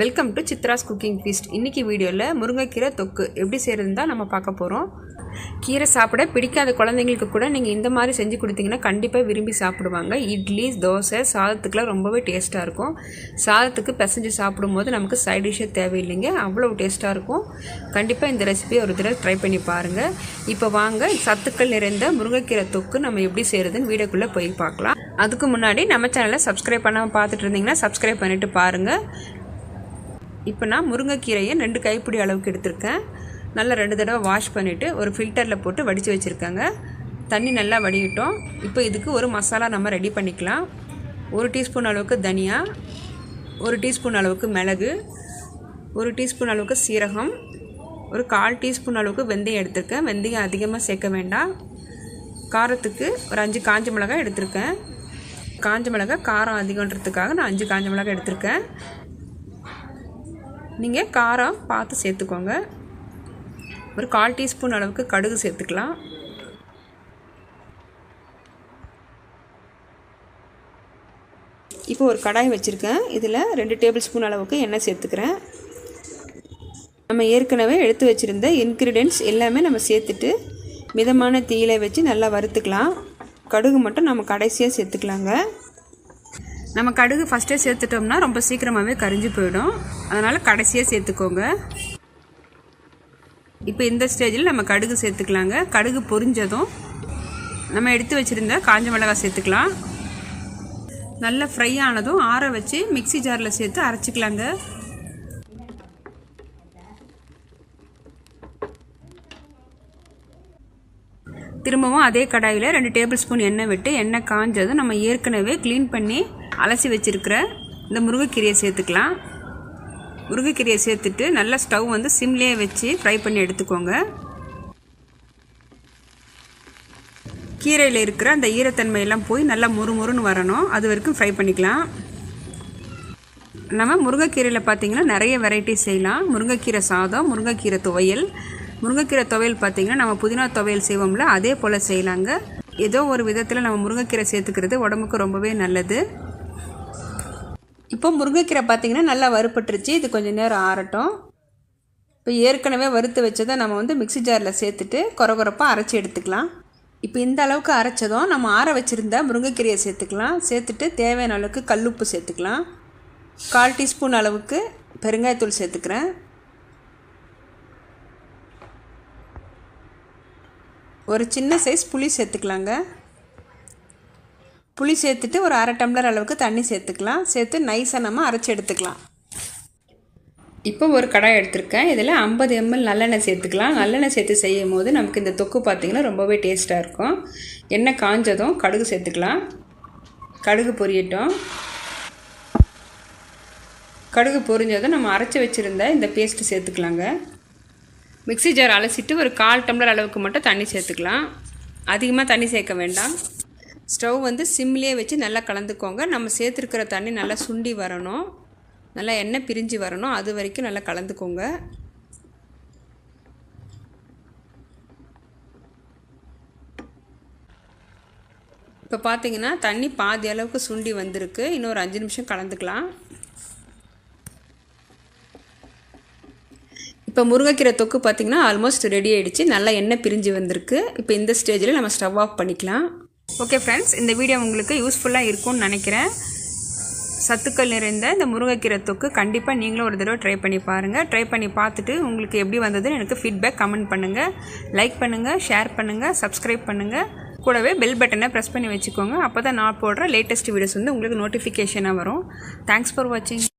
Welcome to Chitra's cooking feast இன்றைக்கி வீடியோவில் முருங்கைக்கீரை தொக்கு எப்படி செய்கிறதுன்னு தான் நம்ம பார்க்க போகிறோம் கீரை சாப்பிட பிடிக்காத குழந்தைங்களுக்கு கூட நீங்கள் இந்த மாதிரி செஞ்சு கொடுத்தீங்கன்னா கண்டிப்பாக விரும்பி சாப்பிடுவாங்க. இட்லி தோசை சாதத்துக்குலாம் ரொம்பவே டேஸ்ட்டாக இருக்கும். சாதத்துக்கு பிசைஞ்சு சாப்பிடும்போது நமக்கு சைட் டிஷ்ஷே தேவையில்லைங்க. அவ்வளோ டேஸ்ட்டாக இருக்கும். கண்டிப்பாக இந்த ரெசிபியை ஒரு தடவை ட்ரை பண்ணி பாருங்கள் இப்போ வாங்க சத்துக்கள் நிறைந்த முருங்கைக்கீரை தொக்கு நம்ம எப்படி செய்கிறதுன்னு வீடியோக்குள்ளே போய் பார்க்கலாம். அதுக்கு முன்னாடி நம்ம சேனலை சப்ஸ்கிரைப் பண்ணாமல் பார்த்துட்டு இருந்தீங்கன்னா சப்ஸ்கிரைப் பண்ணிவிட்டு பாருங்கள் இப்போ நான் முருங்கைக்கீரையை ரெண்டு கைப்பிடி அளவுக்கு எடுத்திருக்கேன். நல்லா ரெண்டு தடவை வாஷ் பண்ணிவிட்டு ஒரு ஃபில்டரில் போட்டு வடித்து வச்சுருக்கேங்க. தண்ணி நல்லா வடிகட்டும் இப்போ இதுக்கு ஒரு மசாலா நம்ம ரெடி பண்ணிக்கலாம். ஒரு டீஸ்பூன் அளவுக்கு தனியா ஒரு டீஸ்பூன் அளவுக்கு மிளகு ஒரு டீஸ்பூன் அளவுக்கு சீரகம் ஒரு கால் டீஸ்பூன் அளவுக்கு வெந்தயம் எடுத்திருக்கேன். வெந்தயம் அதிகமாக சேர்க்க வேண்டாம். காரத்துக்கு ஒரு அஞ்சு காஞ்ச மிளகாய் எடுத்திருக்கேன். காஞ்ச மிளகாய் காரம் அதிகன்றதுக்காக நான் அஞ்சு காஞ்ச மிளகாய் எடுத்திருக்கேன். நீங்கள் காரம் பார்த்து சேர்த்துக்கோங்க. ஒரு கால் டீஸ்பூன் அளவுக்கு கடுகு சேர்த்துக்கலாம். இப்போ ஒரு கடாய் வச்சுருக்கேன். இதில் ரெண்டு டேபிள் ஸ்பூன் அளவுக்கு எண்ணெய் சேர்த்துக்கிறேன். நம்ம ஏற்கனவே எடுத்து வச்சுருந்த இன்க்ரீடியன்ட்ஸ் எல்லாமே நம்ம சேர்த்துட்டு மிதமான தீயில வச்சு நல்லா வறுத்துக்கலாம். கடுகு மட்டும் நம்ம கடைசியாக சேர்த்துக்கலாங்க. நம்ம கடுகு ஃபஸ்ட்டே சேர்த்துட்டோம்னா ரொம்ப சீக்கிரமாகவே கரிஞ்சு போயிடும். அதனால் கடைசியாக சேர்த்துக்கோங்க. இப்போ இந்த ஸ்டேஜில் நம்ம கடுகு சேர்த்துக்கலாங்க. கடுகு பொரிஞ்சதும் நம்ம எடுத்து வச்சுருந்த காஞ்ச மிளகாய் சேர்த்துக்கலாம். நல்லா ஃப்ரை ஆனதும் ஆற வச்சு மிக்சி ஜாரில் சேர்த்து அரைச்சிக்கலாங்க. திரும்பவும் அதே கடாயில் ரெண்டு டேபிள் ஸ்பூன் எண்ணெய் விட்டு எண்ணெய் காஞ்சதும் நம்ம ஏற்கனவே க்ளீன் பண்ணி அலசி வச்சுருக்கிற இந்த முருங்கைக்கீரையை சேர்த்துக்கலாம். முருங்கைக்கீரையை சேர்த்துட்டு நல்லா ஸ்டவ் வந்து சிம்லேயே வச்சு ஃப்ரை பண்ணி எடுத்துக்கோங்க. கீரையில் இருக்கிற அந்த ஈரத்தன்மையெல்லாம் போய் நல்லா முறுமுறுன்னு வரணும். அது வரைக்கும் ஃப்ரை பண்ணிக்கலாம். நம்ம முருங்கைக்கீரையில் பார்த்திங்கன்னா நிறைய வெரைட்டி செய்யலாம். முருங்கைக்கீரை சாதம் முருங்கைக்கீரை துவையல். முருங்கைக்கீரை துவையல் பார்த்திங்கன்னா நம்ம புதினா துவையல் செய்வோம்ல அதே போல் செய்யலாங்க. ஏதோ ஒரு விதத்தில் நம்ம முருங்கைக்கீரை சேர்த்துக்கிறது உடம்புக்கு ரொம்பவே நல்லது. இப்போ முருங்கைக்கீரை பார்த்திங்கன்னா நல்லா வறுப்பட்டுருச்சு இது கொஞ்சம் நேரம் ஆறட்டும். இப்போ ஏற்கனவே வறுத்து வச்சதை நம்ம வந்து மிக்சி ஜாரில் சேர்த்துட்டு குறகுறப்பாக அரைச்சி எடுத்துக்கலாம். இப்போ இந்த அளவுக்கு அரைச்சதும் நம்ம ஆற வச்சுருந்த முருங்கைக்கீரையை சேர்த்துக்கலாம். சேர்த்துட்டு தேவையான அளவுக்கு கல்லுப்பு சேர்த்துக்கலாம். கால் டீஸ்பூன் அளவுக்கு பெருங்காயத்தூள் சேர்த்துக்கிறேன். ஒரு சின்ன சைஸ் புளி சேர்த்துக்கலாங்க. புளி சேர்த்துட்டு ஒரு அரை டம்ளர் அளவுக்கு தண்ணி சேர்த்துக்கலாம். சேர்த்து நைஸாக நம்ம அரைச்சி எடுத்துக்கலாம். இப்போ ஒரு கடாய் எடுத்திருக்கேன். இதில் ஐம்பது எம்எல் நல்லெண்ணெய் சேர்த்துக்கலாம். நல்லெண்ணெய் சேர்த்து செய்யும் போது நமக்கு இந்த தொக்கு பார்த்திங்கன்னா ரொம்பவே டேஸ்ட்டாக இருக்கும். எண்ணெய் காஞ்சதும் கடுகு சேர்த்துக்கலாம். கடுகு பொரியட்டும். கடுகு பொரிஞ்சதும் நம்ம அரைச்சி வச்சுருந்த இந்த பேஸ்ட்டு சேர்த்துக்கலாங்க. மிக்சி ஜார் அலசிட்டு ஒரு கால் டம்ளர் அளவுக்கு மட்டும் தண்ணி சேர்த்துக்கலாம். அதிகமாக தண்ணி சேர்க்க வேண்டாம். ஸ்டவ் வந்து சிம்லேயே வச்சு நல்லா கலந்துக்கோங்க. நம்ம சேர்த்துருக்கிற தண்ணி நல்லா சுண்டி வரணும். நல்லா எண்ணெய் பிரிஞ்சு வரணும். அது வரைக்கும் நல்லா கலந்துக்கோங்க. இப்போ பார்த்தீங்கன்னா தண்ணி பாதி அளவுக்கு சுண்டி வந்திருக்கு. இன்னொரு அஞ்சு நிமிஷம் கலந்துக்கலாம். இப்போ முருங்கைக்கீரை தொக்கு பார்த்திங்கன்னா ஆல்மோஸ்ட் ரெடி ஆகிடுச்சு நல்லா எண்ணெய் பிரிஞ்சு வந்திருக்கு. இப்போ இந்த ஸ்டேஜில் நம்ம ஸ்டவ் ஆஃப் பண்ணிக்கலாம். ஓகே ஃப்ரெண்ட்ஸ் இந்த வீடியோ உங்களுக்கு யூஸ்ஃபுல்லாக இருக்கும்னு நினைக்கிறேன். சத்துக்கள் நிறைந்த இந்த முருங்கைக்கீரை தொக்கு கண்டிப்பாக நீங்களும் ஒரு தடவை ட்ரை பண்ணி பாருங்கள் ட்ரை பண்ணி பார்த்துட்டு உங்களுக்கு எப்படி வந்ததுன்னு எனக்கு ஃபீட்பேக் கமெண்ட் பண்ணுங்கள் லைக் பண்ணுங்கள் ஷேர் பண்ணுங்கள் சப்ஸ்கிரைப் பண்ணுங்கள் கூடவே பெல் பட்டனை ப்ரெஸ் பண்ணி வச்சுக்கோங்க. அப்போ தான் நான் போடுற லேட்டஸ்ட் வீடியோஸ் வந்து உங்களுக்கு நோட்டிஃபிகேஷனாக வரும். தேங்க்ஸ் ஃபார் வாட்சிங்